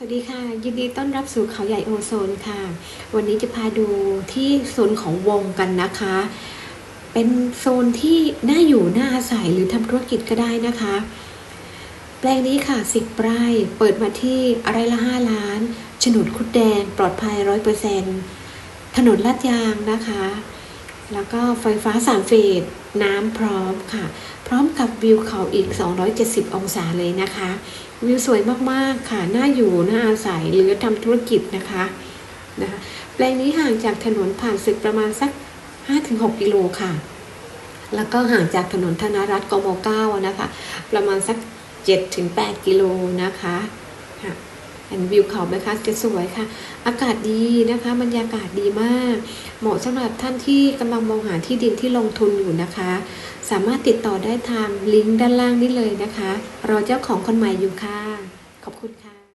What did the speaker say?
สวัสดีค่ะ ยินดีต้อนรับสู่เขาใหญ่โอโซนค่ะ วันนี้จะพาดูที่โซนของวงกันนะคะ เป็นโซนที่น่าอยู่น่าอาศัยหรือทำธุรกิจก็ได้นะคะ แปลงนี้ค่ะสิบไร่เปิดมาที่อะไรละห้าล้าน ฉนดคุดแดง ปลอดภัยร้อยเปอร์เซ็นถนนลาดยางนะคะ แล้วก็ไฟฟ้าสามเฟสน้ำพร้อมค่ะ พร้อมกับวิวเขาอีก 270 องศาเลยนะคะ วิวสวยมากๆค่ะ น่าอยู่ น่าอาศัย หรือทำธุรกิจนะคะนะคะแปลงนี้ห่างจากถนนผ่านศึกประมาณสัก 5-6 กิโลค่ะ แล้วก็ห่างจากถนนธนรัตน์กม 9 นะคะ ประมาณสัก 7-8 กิโลนะคะ เห็นวิวเขาไหมคะจะสวยค่ะ อากาศดีนะคะบรรยากาศดีมาก เหมาะสำหรับท่านที่กำลังมองหาที่ดินที่ลงทุนอยู่นะคะ สามารถติดต่อได้ทางลิงก์ด้านล่างนี้เลยนะคะ รอเจ้าของคนใหม่อยู่ค่ะ ขอบคุณค่ะ